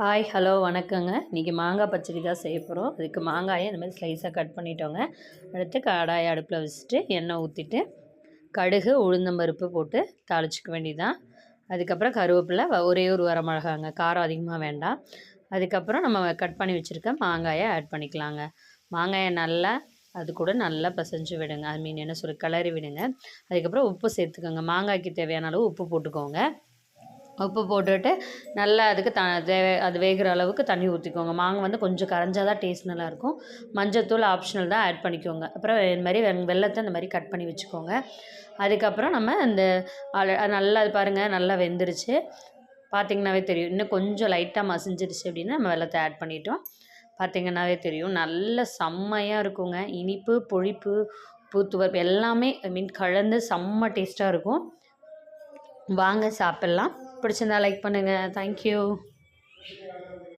Hi hello வணக்கங்க. இன்றைக்கி மாங்காய் பச்சடி தான் செய்ய போகிறோம் அதுக்கு மாங்காயை இந்த மாதிரி ஸ்லைஸாக கட் பண்ணிட்டோங்க. அடுத்து கடாயை அடுப்பில் வச்சுட்டு எண்ணெய் ஊற்றிட்டு கடுகு உளுந்தம்பருப்பு போட்டு தாளிச்சிக்க வேண்டியதான் அதுக்கப்புறம் கருவேப்பிலை ஒரே ஒரு வரமிளகாங்க காரம் அதிகமாக வேண்டாம். அதுக்கப்புறம் நம்ம கட் பண்ணி வச்சுருக்க மாங்காயை ஆட் பண்ணிக்கலாங்க. மாங்காயை நல்லா அது கூட நல்லா பசைஞ்சு விடுங்க. ஐ மீன் என்ன சொல்லி கிளறி விடுங்க. அதுக்கப்புறம் உப்பு சேர்த்துக்கோங்க. மாங்காய்க்கு தேவையான அளவு உப்பு போட்டுக்கோங்க. உப்பு போட்டுட்டு நல்லா அதுக்கு த தேவை அது வேகிற அளவுக்கு தண்ணி ஊற்றிக்கோங்க மாங்காய் வந்து கொஞ்சம் கரைஞ்சா தான் டேஸ்ட் நல்லாயிருக்கும் மஞ்சத்தூள் ஆப்ஷனல் தான் ஆட் பண்ணிக்கோங்க. அப்புறம் இந்த மாதிரி வெங் வெள்ளத்தை இந்த மாதிரி கட் பண்ணி வச்சுக்கோங்க. அதுக்கப்புறம் நம்ம இந்த நல்லா அது பாருங்கள் நல்லா வெந்துருச்சு. பார்த்திங்கனாவே தெரியும். இன்னும் கொஞ்சம் லைட்டாக மசிஞ்சிருச்சு அப்படின்னா நம்ம வெள்ளத்தை ஆட் பண்ணிட்டோம். பார்த்திங்கனாவே தெரியும். நல்ல செம்மையாக இருக்குங்க. இனிப்பு புளிப்பு பூத்துவர்ப்பு எல்லாமே ஐ மீன் கலந்து செம்ம டேஸ்ட்டாக இருக்கும். வாங்க சாப்பிட்லாம். பிடிச்சிருந்தா லைக் பண்ணுங்கள் தேங்க்யூ